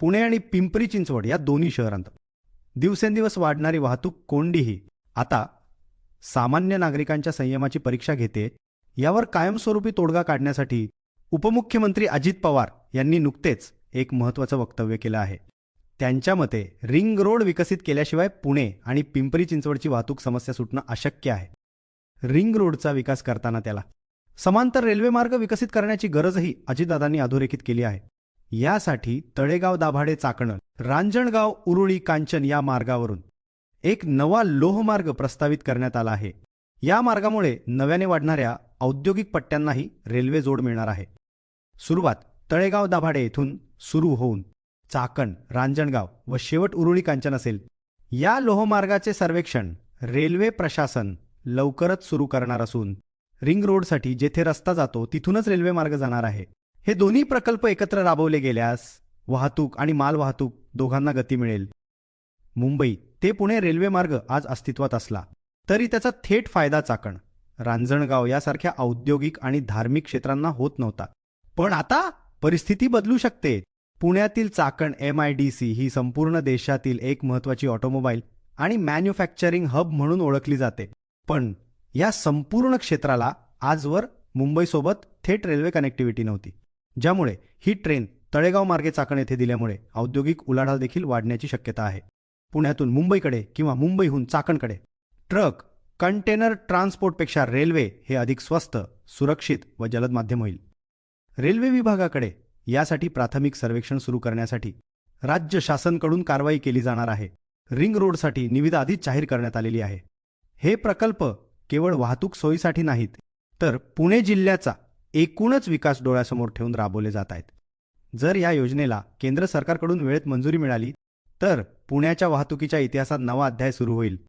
पुणे आणि पिंपरी चिंचवड या दोन्ही शहरांत. दिवसेंदिवस वाढणारी वाहतूक कोंडीही आता सामान्य नागरिकांच्या संयमाची परीक्षा घेते यावर कायमस्वरूपी तोडगा काढण्यासाठी उपमुख्यमंत्री अजित पवार यांनी नुकतेच एक महत्त्वाचं वक्तव्य केलं आहे. त्यांच्या मते रिंग रोड विकसित केल्याशिवाय पुणे आणि पिंपरी चिंचवडची वाहतूक समस्या सुटणं अशक्य आहे. रिंग रोडचा विकास करताना त्याला समांतर रेल्वेमार्ग विकसित करण्याची गरजही अजितदादांनी अधोरेखित केली आहे. यासाठी तळेगाव दाभाडे चाकणं रांजणगाव उरुळी कांचन या मार्गावरून एक नवा लोहमार्ग प्रस्तावित करण्यात आला आहे. या मार्गामुळे नव्याने वाढणाऱ्या औद्योगिक पट्ट्यांनाही रेल्वे जोड मिळणार आहे. सुरुवात तळेगाव दाभाडे येथून सुरू होऊन चाकण रांजणगाव व शेवट उरुळी कांचन असेल. या लोहमार्गाचे सर्वेक्षण रेल्वे प्रशासन लवकरच सुरू करणार असून रिंग रोडसाठी जेथे रस्ता जातो तिथूनच रेल्वे मार्ग जाणार आहे. हे दोन्ही प्रकल्प एकत्र राबवले गेल्यास वाहतूक आणि मालवाहतूक दोघांना गती मिळेल. मुंबई ते पुणे रेल्वेमार्ग आज अस्तित्वात असला तरी त्याचा थेट फायदा चाकण. रांजणगाव यासारख्या औद्योगिक आणि धार्मिक क्षेत्रांना होत नव्हता. पण आता परिस्थिती बदलू शकते. पुण्यातील Chakan M I D C ही संपूर्ण देशातील एक महत्त्वाची ऑटोमोबाईल आणि मॅन्युफॅक्चरिंग हब म्हणून ओळखली जाते. पण या संपूर्ण क्षेत्राला आजवर मुंबईसोबत थेट रेल्वे कनेक्टिव्हिटी नव्हती. ज्यामुळे ही ट्रेन तळेगाव मार्गे चाकण येथे दिल्यामुळे औद्योगिक उलाढाल देखील वाढण्याची शक्यता आहे. पुण्यातून मुंबईकडे किंवा मुंबईहून चाकणकडे ट्रक कंटेनर ट्रान्सपोर्टपेक्षा रेल्वे हे अधिक स्वस्त सुरक्षित व जलद माध्यम होईल. रेल्वे विभागाकडे यासाठी प्राथमिक सर्वेक्षण सुरू करण्यासाठी राज्य शासनकडून कारवाई केली जाणार आहे. रिंग रोडसाठी निविदा आधीच जाहीर करण्यात आलेली आहे. हे प्रकल्प केवळ वाहतूक सोयीसाठी नाहीत तर पुणे जिल्ह्याचा एकूणच विकास डोळ्यासमोर ठेवून राबवले जात आहेत. जर या योजनेला केंद्र सरकारकडून वेळेत मंजुरी मिळाली तर पुण्याच्या वाहतुकीच्या इतिहासात नवा अध्याय सुरू होईल.